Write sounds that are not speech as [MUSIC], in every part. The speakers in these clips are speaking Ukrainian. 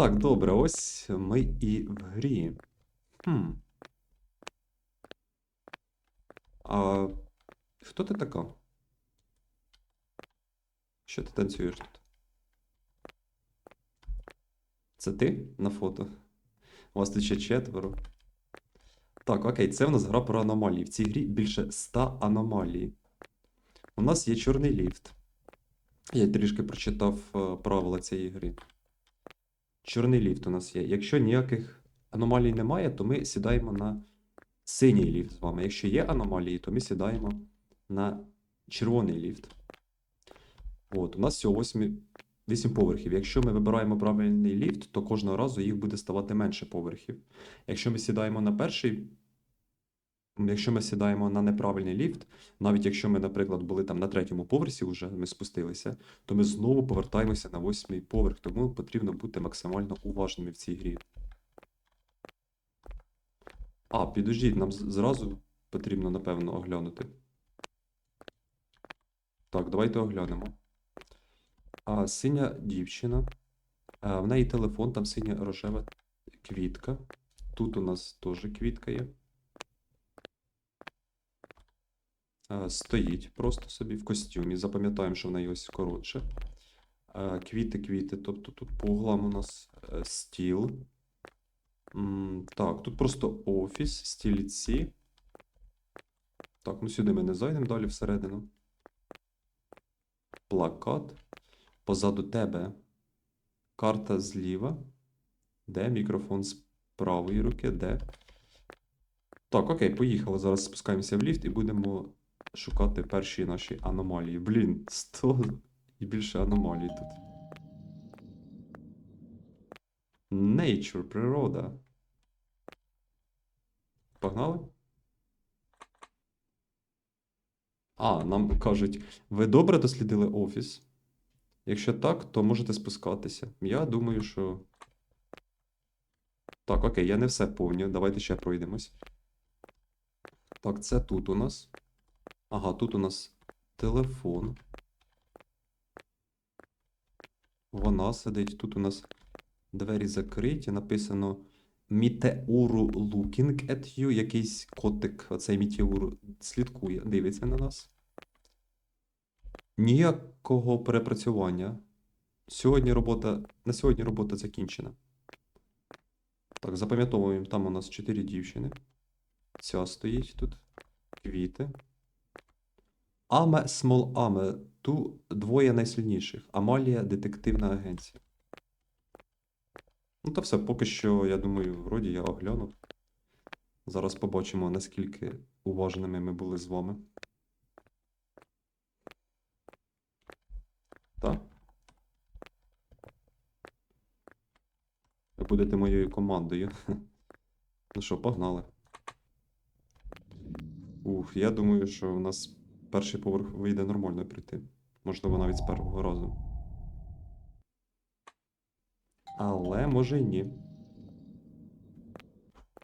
Так, добре, ось ми і в грі. Хм. А хто ти така? Що ти танцюєш тут? Це ти на фото? У вас тут ще четверо. Так, окей, це в нас гра про аномалії. В цій грі більше 100 аномалій. У нас є чорний ліфт. Я трішки прочитав е, правила цієї гри. Чорний ліфт у нас є. Якщо ніяких аномалій немає, то ми сідаємо на синій ліфт з вами. Якщо є аномалії, то ми сідаємо на червоний ліфт. От, у нас всього 8, 8 поверхів. Якщо ми вибираємо правильний ліфт, то кожного разу їх буде ставати менше поверхів. Якщо ми сідаємо на перший, якщо ми сідаємо на неправильний ліфт, навіть якщо ми, наприклад, були там на третьому поверсі, вже ми спустилися, то ми знову повертаємося на восьмий поверх, тому потрібно бути максимально уважними в цій грі. А, підождіть, нам зразу потрібно, напевно, оглянути. Так, давайте оглянемо. А, синя дівчина. А, в неї телефон, там синя рожева квітка. Тут у нас теж квітка є. А, стоїть просто собі в костюмі. Запам'ятаємо, що в неї ось коротше. Квіти, квіти. Тобто тут по углам у нас е, стіл. Так, тут просто офіс, стільці. Так, ну сюди ми не зайдемо далі всередину. Плакат. Позаду тебе карта зліва. Де мікрофон з правої руки, де. Так, окей, поїхали. Зараз спускаємося в ліфт і будемо шукати перші наші аномалії. Блін, 100 і більше аномалій тут. Nature, природа. Погнали? А, нам кажуть, ви добре дослідили офіс? Якщо так, то можете спускатися. Я думаю, що. Так, окей, я не все повню. Давайте ще пройдемось. Так, це тут у нас. Ага, тут у нас телефон. Вона сидить. Тут у нас двері закриті. Написано Мітеуру looking at you. Якийсь котик, оцей Мітеуру, слідкує, дивиться на нас. Ніякого перепрацювання. Сьогодні робота. На сьогодні робота закінчена. Так, запам'ятовуємо, там у нас чотири дівчини. Ця стоїть тут. Квіти. Аме Смол Аме. Ту двоє найсильніших. Амалія детективна агенція. Ну, та все, поки що, я думаю, вроді я оглянув. Зараз побачимо, наскільки уважними ми були з вами. Так. Ви будете моєю командою. Ну що, погнали. Ух, я думаю, що в нас перший поверх вийде нормально прийти. Можливо, навіть з першого разу. Але може й ні.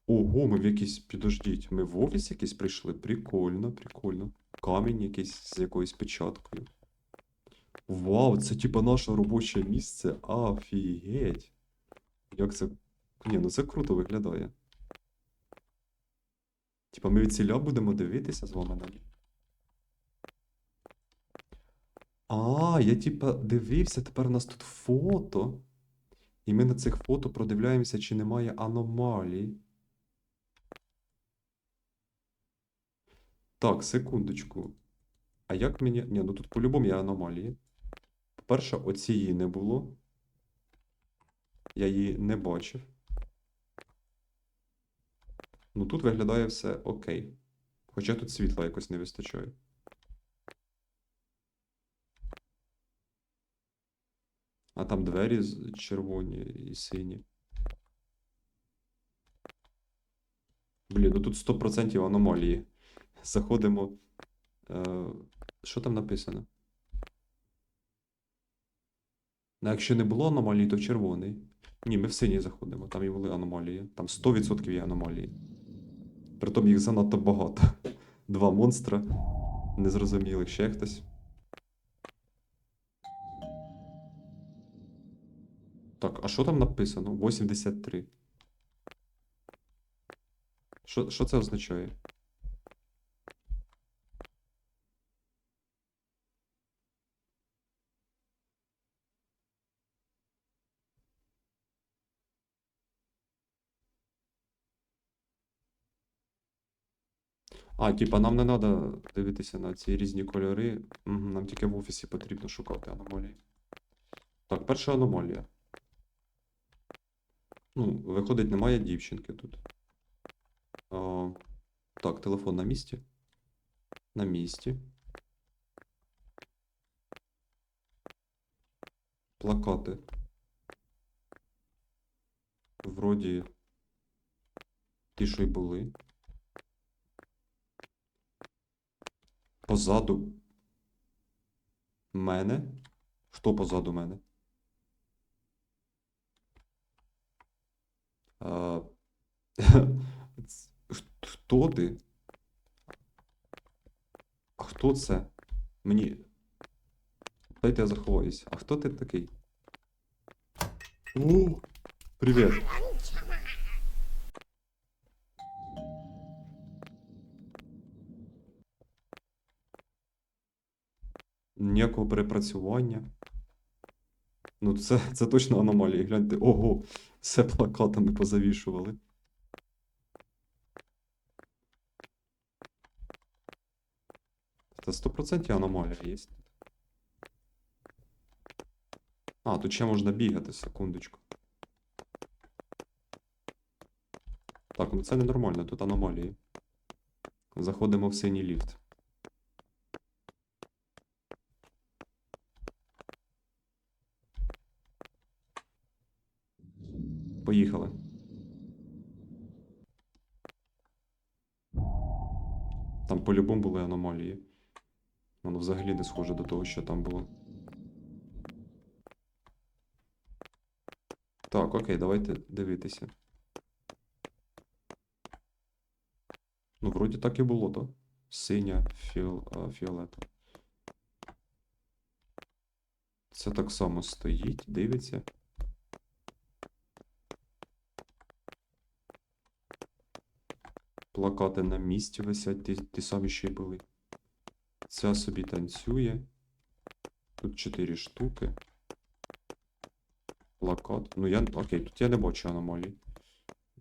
Ого, ми в якийсь. Підождіть, ми в офіс якийсь прийшли? Прикольно, прикольно. Камінь якийсь з якоюсь печаткою. Вау, це типа наше робоче місце. Офігеть. Як це. Ні, ну це круто виглядає. Типа ми від ціля будемо дивитися з вами на А, я типа дивився, тепер у нас тут фото. І ми на цих фото продивляємося, чи немає аномалій. Так, секундочку. А як мені. Ні, ну тут по-любому є аномалії. По-перше, оцієї не було. Я її не бачив. Ну тут виглядає все окей. Хоча тут світла якось не вистачає. А там двері червоні і сині. Блін, ну тут 100% аномалії. Заходимо. Е, що там написано? Ну, якщо не було аномалії, то в червоний. Ні, ми в синій заходимо, там і були аномалії. Там 100% є аномалії. Притом їх занадто багато. Два монстра. Незрозумілих, ще хтось. Так, а що там написано? 83. Що, що це означає? А, типа, нам не треба дивитися на ці різні кольори. Нам тільки в офісі потрібно шукати аномалії. Так, перша аномалія. Ну, виходить, немає дівчинки тут. А, так, телефон на місці. На місці. Плакати. Вроді ті, що й були. Позаду мене. Хто позаду мене? А, ц- [LAUGHS] Хто ти? Хто це? Мені. Дайте я заховаюсь. А хто ти такий? О, привіт. Ніякого перепрацювання. Ну, це, це точно аномалія. Гляньте, ого, все плакатами позавішували. Це 100% аномалія є. А, тут ще можна бігати, секундочку. Так, ну це ненормально, тут аномалії. Заходимо в синій ліфт. Поїхали. Там по-любому були аномалії. Воно взагалі не схоже до того, що там було. Так, окей, давайте дивитися. Ну, вроді так і було, то. Синя, фіол, а, фіолетова. Це так само стоїть, дивиться. Плакати на місці висять, ті, ті самі, що й були. Ця собі танцює. Тут чотири штуки. Плакат. Ну, я. Окей, тут я не бачу аномалій.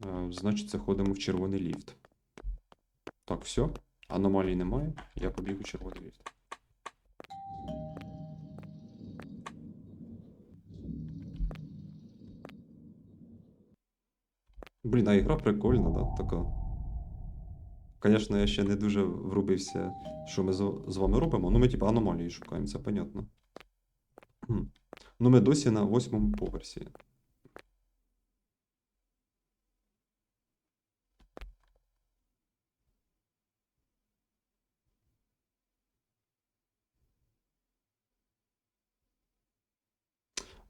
Е, значить, заходимо в червоний ліфт. Так, все. Аномалій немає. Я побіг у червоний ліфт. Блін, а ігра прикольна, да? Така. Звісно, я ще не дуже врубився, що ми з, вами робимо. Ну, ми, типу, аномалії шукаємо, це понятно. Ну, ми досі на восьмому поверсі.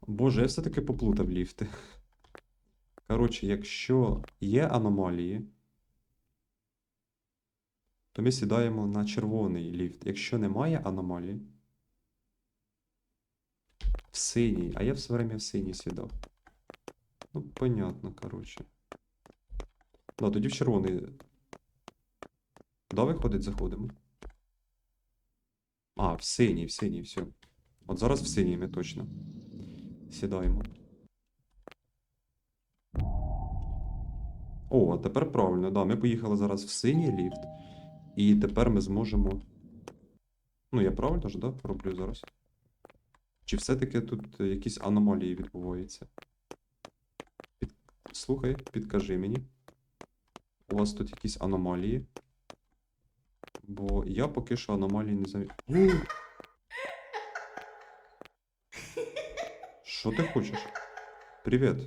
Боже, я все-таки поплутав ліфти. Коротше, якщо є аномалії, то ми сідаємо на червоний ліфт. Якщо немає аномалій, в синій, а я все время в синій сідав. Ну, понятно, коротше. Да, тоді в червоний. Да, виходить, заходимо. А, в синій, в синій, все. От зараз в синій ми точно. Сідаємо. О, а тепер правильно, да. Ми поїхали зараз в синій ліфт. І тепер ми зможемо. Ну, я правильно ж, да, роблю зараз? Чи все-таки тут якісь аномалії відбуваються? Під... Слухай, підкажи мені. У вас тут якісь аномалії? Бо я поки що аномалії не замітив. Що ти хочеш? Привіт.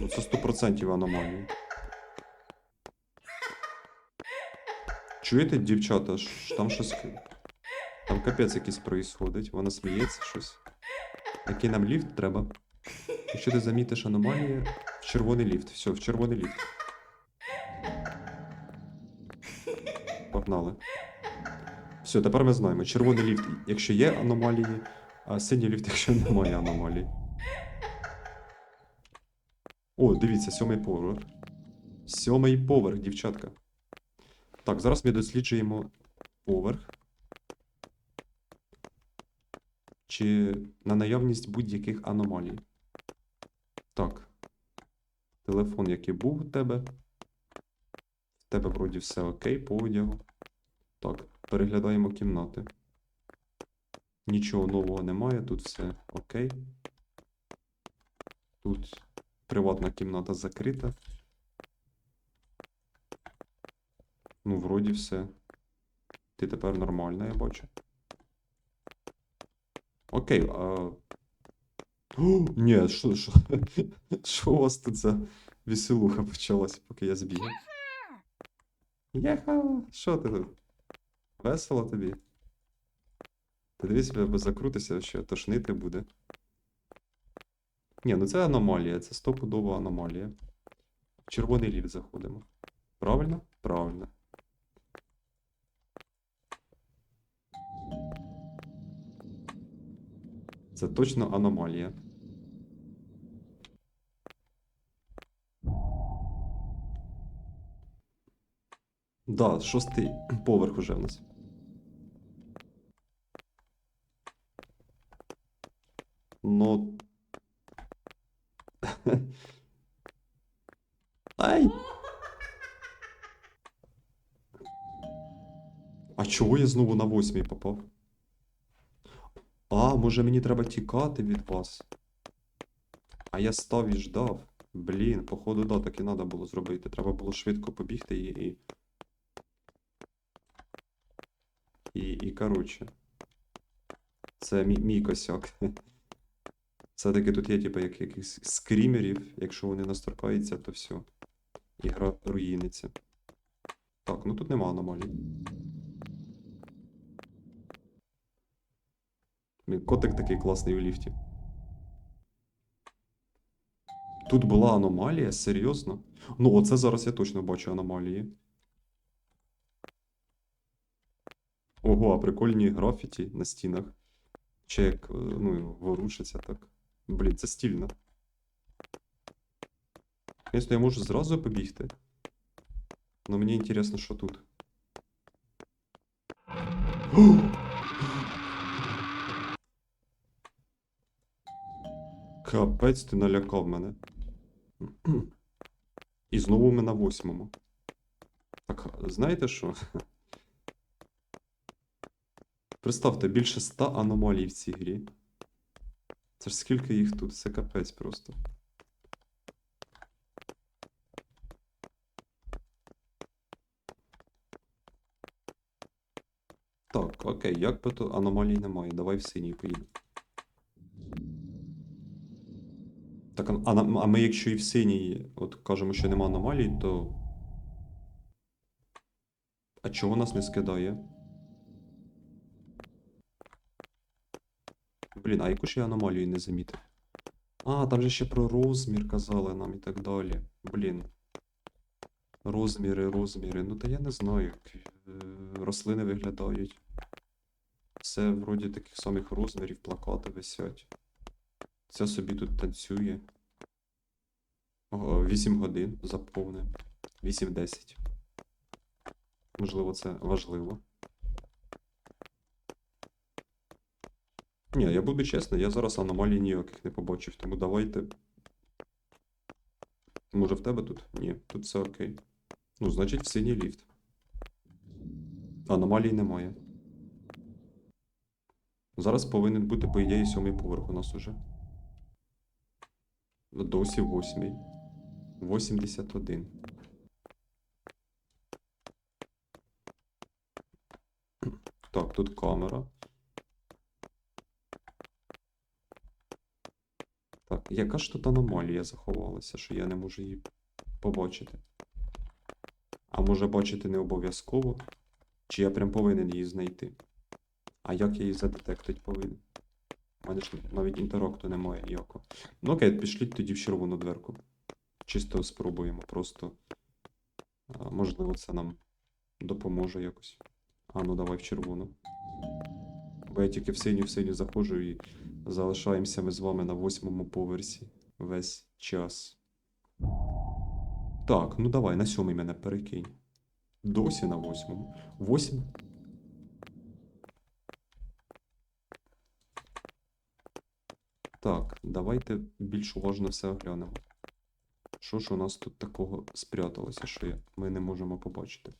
Ну, це 100% аномалії. Чуєте, дівчата, ж там щось. Там капець якийсь происходить, вона сміється щось. Який нам ліфт треба? Якщо ти замітиш аномалії, в червоний ліфт. Все, в червоний ліфт. Погнали. Все, тепер ми знаємо. Червоний ліфт, якщо є аномалії, А синій ліфт, якщо немає аномалій. О, дивіться, сьомий поверх. Сьомий поверх, дівчатка. Так, зараз ми досліджуємо поверх. Чи на наявність будь-яких аномалій. Так. Телефон, який був у тебе. В тебе вроді все окей по одягу. Так, переглядаємо кімнати. Нічого нового немає, тут все окей. Тут приватна кімната закрита. Ну, вроді все. Ти тепер нормальна, я бачу. Окей, а. О, ні, що, що, [LAUGHS] що у вас тут за веселуха почалась, поки я збігав? Єха, що ти тут? Весело тобі? Ти дивись, бо закрутися, що тошнити буде. Ні, ну це аномалія, це стопудова аномалія. В червоний ліфт заходимо. Правильно? Правильно. Це точно аномалія. Да, шостий поверх уже в нас. Но. [LAUGHS] Ай! А чого я знову на восьмій попав? А, може мені треба тікати від вас? А я став і ждав. Блін, походу, да, так і треба було зробити. Треба було швидко побігти і. І, і, і коротше. Це мій, мій косяк. [LAUGHS] Все-таки тут є, типу, як якихось скрімерів. Якщо вони насторкаються, то все. Ігра руїниться. Так, ну тут нема аномалій. Котик такий класний у ліфті. Тут була аномалія, серйозно? Ну, оце зараз я точно бачу аномалії. Ого, а прикольні графіті на стінах. Чи як, е, ну, ворушиться так. Блін, це стильно. Якщо я можу зразу побігти. Но мені інтересно, що тут. [GASPS] Капець, ти налякав мене. І знову ми на восьмому. Так, знаєте що? Представте, більше ста аномалій в цій грі. Це ж скільки їх тут? Це капець просто. Так, окей, як би то аномалій немає. Давай в синій поїдемо. Так, а, а, ми якщо і в синій, от кажемо, що нема аномалій, то. А чого нас не скидає? Блін, а яку ж я аномалію не замітив? А, там же ще про розмір казали нам і так далі. Блін. Розміри, розміри. Ну та я не знаю, як е, рослини виглядають. Все вроді таких самих розмірів, плакати висять. Це собі тут танцює. 8 годин заповнив. 8-10. Можливо, це важливо. Ні, я буду чесно, я зараз аномалій ніяких не побачив, тому давайте. Може в тебе тут? Ні, тут все окей. Ну, значить, в синій ліфт. Аномалій немає. Зараз повинен бути, по ідеї, сьомий поверх у нас уже. Досі восьмий. 81. Так, тут камера. Так, яка ж тут аномалія заховалася, що я не можу її побачити? А може бачити не обов'язково? Чи я прям повинен її знайти? А як я її задетектити повинен? У мене ж навіть інтеракту немає ніякого. Ну окей, пішліть тоді в червону дверку. Чисто спробуємо, просто. Можливо, це нам допоможе якось. А ну давай в червону. Бо я тільки в синю в синю заходжу і залишаємося ми з вами на восьмому поверсі весь час. Так, ну давай, на сьомий мене перекинь. Досі на восьмому. Восьм. Так, давайте більш уважно все оглянемо. Що ж у нас тут такого спряталося, що ми не можемо побачити?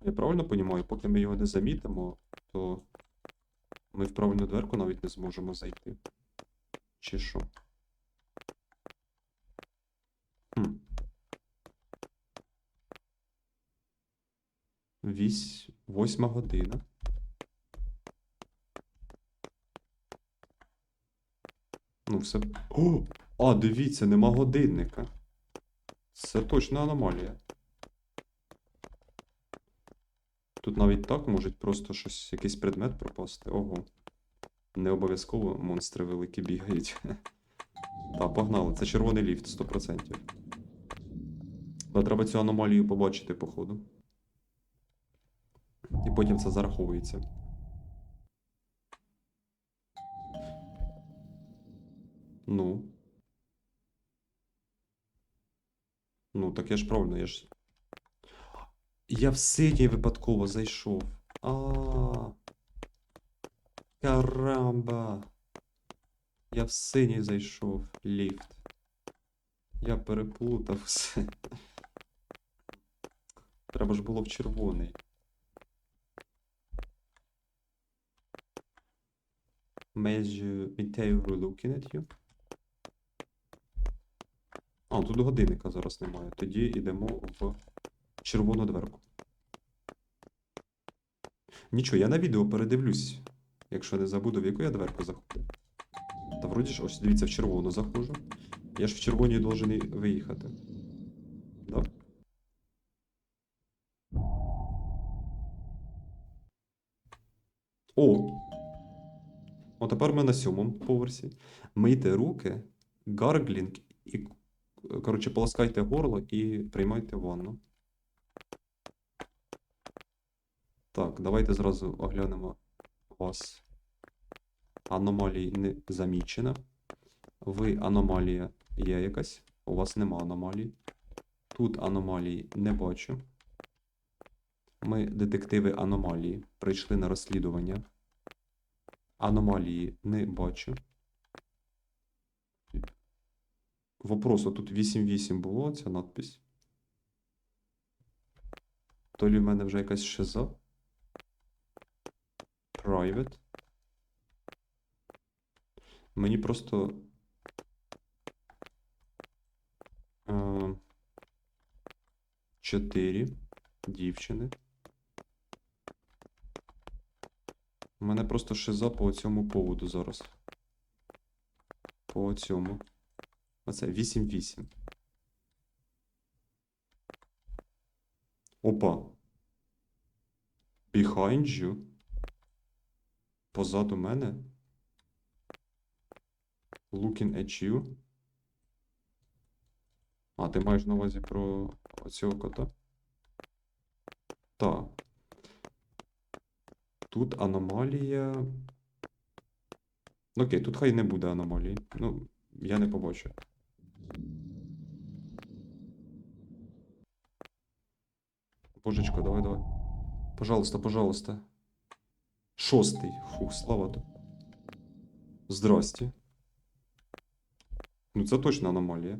Я правильно розумію, поки ми його не замітимо, то ми в правильну дверку навіть не зможемо зайти. Чи що? Хм. Вісь... Восьма година. Ну, все. О! А, дивіться, нема годинника. Це точно аномалія. Тут навіть так можуть просто щось, якийсь предмет пропасти. Ого. Не обов'язково монстри великі бігають. [LAUGHS] Та, погнали. Це червоний ліфт, 100%. Та треба цю аномалію побачити, походу. І потім це зараховується. Ну. Ну, так я ж правильно, я ж. Я в синій випадково зайшов. А. Карамба. Я в синій зайшов. Ліфт. Я переплутав все. Треба ж було в червоний. Межу Вітеюру looking at you. А, тут годинника зараз немає. Тоді йдемо в червону дверку. Нічого, я на відео передивлюсь, якщо не забуду, в яку я дверку заходив. Та вроді ж, ось дивіться, в червону заходжу. Я ж в червоній должен виїхати. Да? О! О, тепер ми на сьомому поверсі. Мийте руки, гарглінг і. Коротше, полоскайте горло і приймайте ванну. Так, давайте зразу оглянемо вас. Аномалій не замічено. Ви аномалія є якась. У вас нема аномалій. Тут аномалій не бачу. Ми, детективи аномалії, прийшли на розслідування. Аномалії не бачу. Вопрос, а тут 8.8 було ця надпись? То лі в мене вже якась шиза? Private. Мені просто. Е, Чотири дівчини. У мене просто шиза по цьому поводу зараз. По цьому. Оце 8-8. Опа. Behind you. Позаду мене. Looking at you. А, ти маєш на увазі про оцього кота? Так. Тут аномалія. Окей, тут хай не буде аномалії. Ну, я не побачу. Божечко, давай, давай. Пожалуйста, пожалуйста. Шостий. Фух, слава тобі. Здрасте. Ну, це точно аномалія.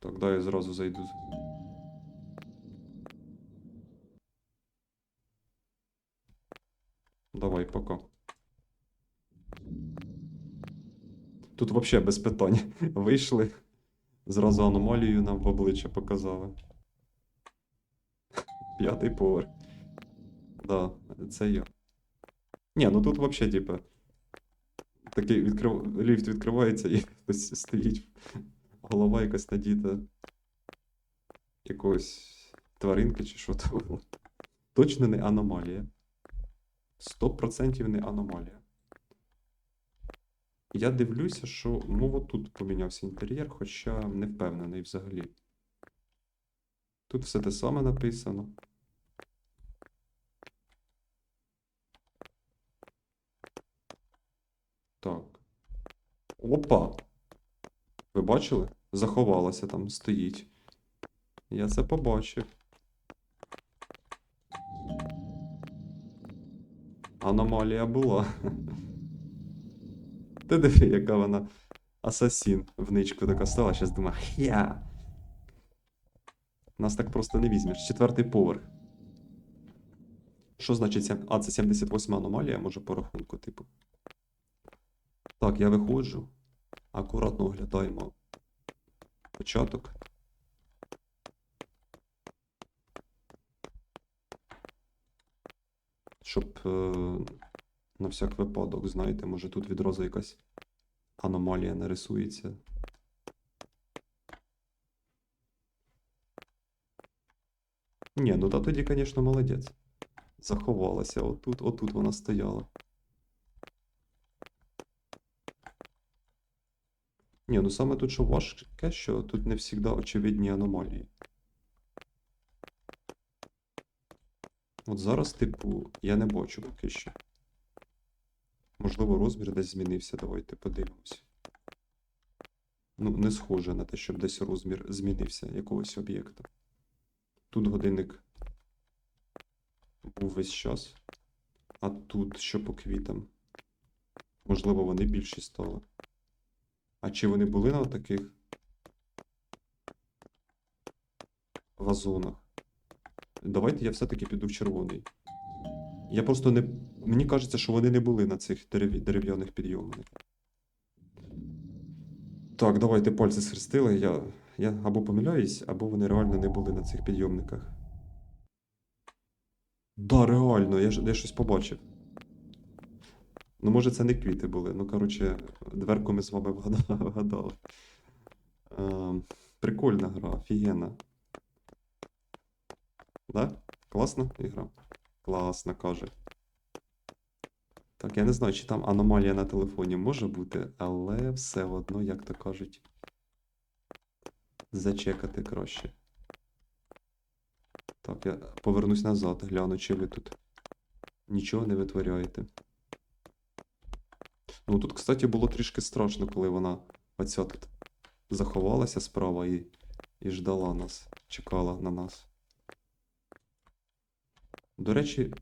Так, да, я зразу зайду. Давай, пока. Тут вообще без питань. [LAUGHS] Вийшли. Зразу аномалію нам в обличчя показали. [LAUGHS] П'ятий поверх. Да, це я. Ні, ну тут вообще, типа. Такий відкрив... ліфт відкривається і [LAUGHS] хтось стоїть. Голова якась надіта. Якогось тваринки чи що то було. Точно не аномалія. 100% не аномалія. Я дивлюся, що ну от тут помінявся інтер'єр, хоча не впевнений взагалі. Тут все те саме написано. Так. Опа! Ви бачили? Заховалася там, стоїть. Я це побачив. Аномалія була. Ти диви, яка вона асасін в ничку така стала, зараз думаю, я. Нас так просто не візьмеш. Четвертий поверх. Що значить А, це 78 аномалія, може по рахунку, типу. Так, я виходжу. Акуратно оглядаємо початок. Щоб е, на всяк випадок, знаєте, може тут відразу якась аномалія нарисується. Ні, ну та тоді, звісно, молодець. Заховалася. Отут, отут вона стояла. Ні, ну саме тут що важке, що тут не завжди очевидні аномалії. От зараз, типу, я не бачу поки що. Можливо, розмір десь змінився. Давайте подивимось. Ну, не схоже на те, щоб десь розмір змінився якогось об'єкта. Тут годинник був весь час. А тут що по квітам? Можливо, вони більші стали. А чи вони були на таких вазонах? Давайте я все-таки піду в червоний. Я просто не. Мені кажеться, що вони не були на цих дерев... дерев'яних підйомниках. Так, давайте пальці схрестили. Я... я або помиляюсь, або вони реально не були на цих підйомниках. Да, реально, я, я щось побачив. Ну, може, це не квіти були. Ну, коротше, дверку ми з вами вгадали. Ем, прикольна гра, офігенна. Да? Класна ігра? Класно, каже. Так, я не знаю, чи там аномалія на телефоні може бути, але все одно, як то кажуть, зачекати краще. Так, я повернусь назад, гляну, чи ви тут нічого не витворяєте. Ну тут, кстати, було трішки страшно, коли вона оця тут заховалася справа і, і ждала нас, чекала на нас. До речі,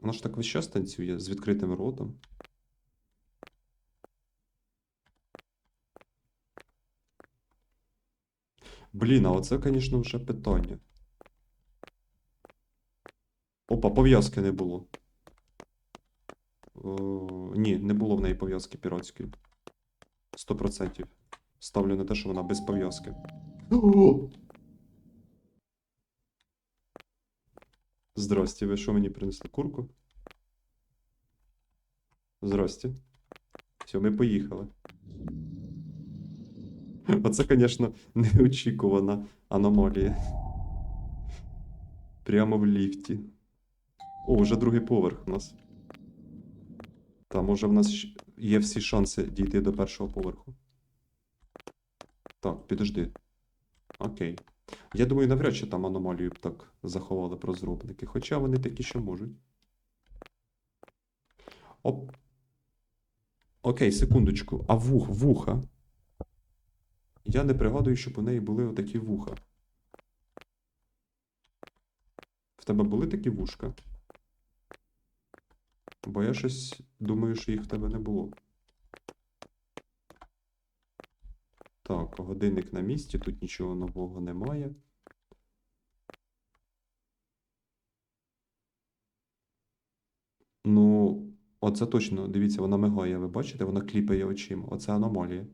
вона ж так весь час танцює з відкритим ротом. Блін, а оце, звісно, вже питання. Опа, пов'язки не було. О, ні, не було в неї пов'язки піратської. 100%. Ставлю на те, що вона без пов'язки. [GASPS] Здрасте, ви що мені принесли? Курку? Здрасте. Все, ми поїхали. Оце, звісно, неочікувана аномалія. Прямо в ліфті. О, вже другий поверх у нас. Та може в нас є всі шанси дійти до першого поверху. Так, підожди. Окей. Я думаю, навряд чи там аномалію б так заховали б розробники, хоча вони такі ще можуть. Оп. Окей, секундочку. А вух, вуха. Я не пригадую, щоб у неї були отакі вуха. В тебе були такі вушка? Бо я щось думаю, що їх в тебе не було. Так, годинник на місці, тут нічого нового немає. Ну, оце точно, дивіться, вона мигає, ви бачите, вона кліпає очима. Оце аномалія.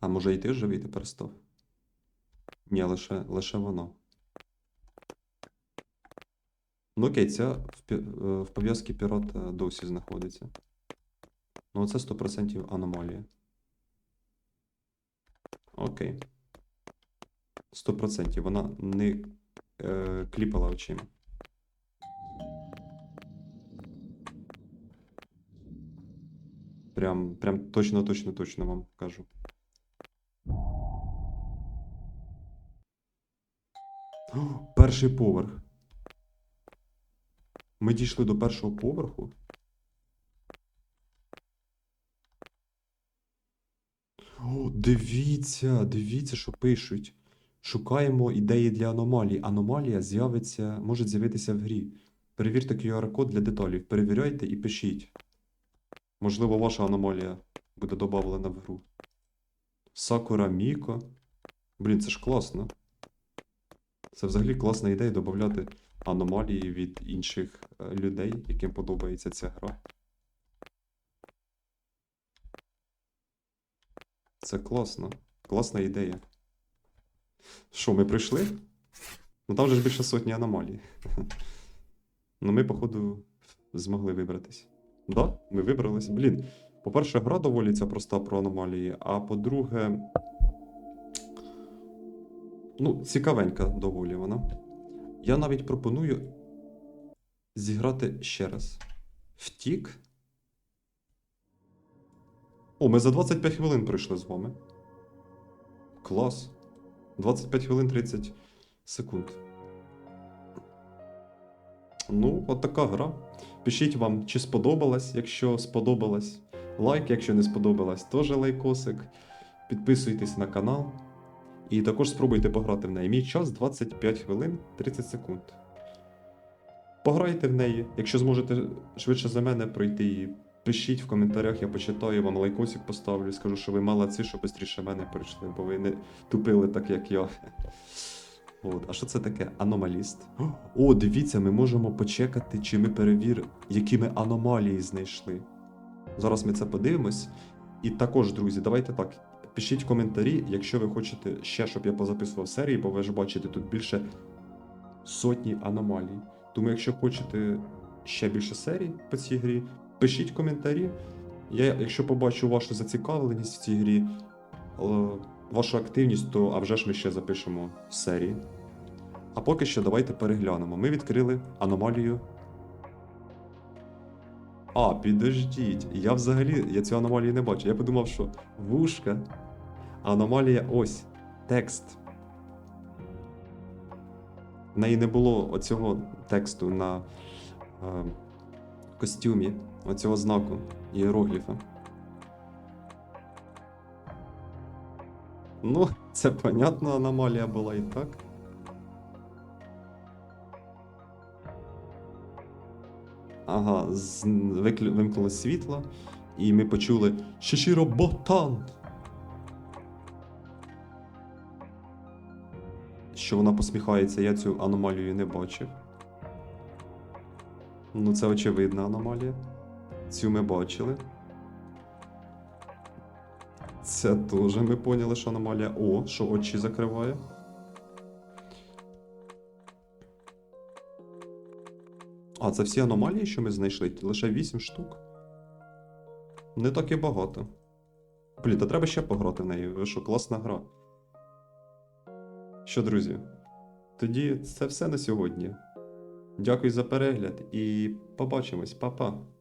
А може і ти живий тепер став? Ні, лише, лише вона. Ну окей, ця в, е, в пов'язці пірат е, досі знаходиться. Ну, це 100% аномалія. Окей. 100% вона не е, кліпала очима. Прям, прям точно, точно, точно вам кажу. О, [GASPS] перший поверх. Ми дійшли до першого поверху. О, дивіться, дивіться, що пишуть. Шукаємо ідеї для аномалій. Аномалія з'явиться, може з'явитися в грі. Перевірте QR-код для деталів. Перевіряйте і пишіть. Можливо, ваша аномалія буде додавлена в гру. Сакура Міко. Блін, це ж класно. Це взагалі класна ідея додати аномалії від інших е, людей, яким подобається ця гра. Це класно. Класна ідея. Що, ми прийшли? Ну там же ж більше сотні аномалій. Ну ми, походу, змогли вибратись. Да, ми вибрались. Блін. По-перше, гра доволі ця проста про аномалії, а по-друге. Ну, цікавенька доволі вона. Я навіть пропоную зіграти ще раз. Втік. О, ми за 25 хвилин прийшли з вами. Клас. 25 хвилин 30 секунд. Ну, от така гра. Пишіть вам, чи сподобалась, якщо сподобалась. Лайк, якщо не сподобалась, теж лайкосик. Підписуйтесь на канал. І також спробуйте пограти в неї. Мій час 25 хвилин 30 секунд. Пограйте в неї. Якщо зможете швидше за мене пройти її, пишіть в коментарях, я почитаю, вам лайкосик поставлю. Скажу, що ви молодці, що швидше мене прийшли, бо ви не тупили так, як я. От. А що це таке? Аномаліст. О, дивіться, ми можемо почекати, чи ми перевір, які ми аномалії знайшли. Зараз ми це подивимось. І також, друзі, давайте так. Пишіть коментарі, якщо ви хочете ще, щоб я позаписував серії, бо ви ж бачите, тут більше сотні аномалій. Тому, якщо хочете ще більше серій по цій грі, пишіть коментарі. Я, якщо побачу вашу зацікавленість в цій грі, е, вашу активність, то а вже ж ми ще запишемо серії. А поки що давайте переглянемо. Ми відкрили аномалію. А, підождіть. Я взагалі я цю аномалію не бачу. Я подумав, що вушка. Аномалія ось. Текст. В неї не було оцього тексту на е, костюмі, оцього знаку іерогліфа. Ну, [LAUGHS] це понятно, аномалія була і так. Ага, з... виклю... вимкнуло світло, і ми почули Шишіро Ботан. Що вона посміхається, я цю аномалію не бачив. Ну, це очевидна аномалія. Цю ми бачили. Це теж ми поняли, що аномалія. О, що очі закриває. А, це всі аномалії, що ми знайшли? Лише 8 штук. Не так і багато. Блін, та треба ще пограти в неї. Ви що, класна гра. Що, друзі? Тоді це все на сьогодні. Дякую за перегляд і побачимось, Па-па.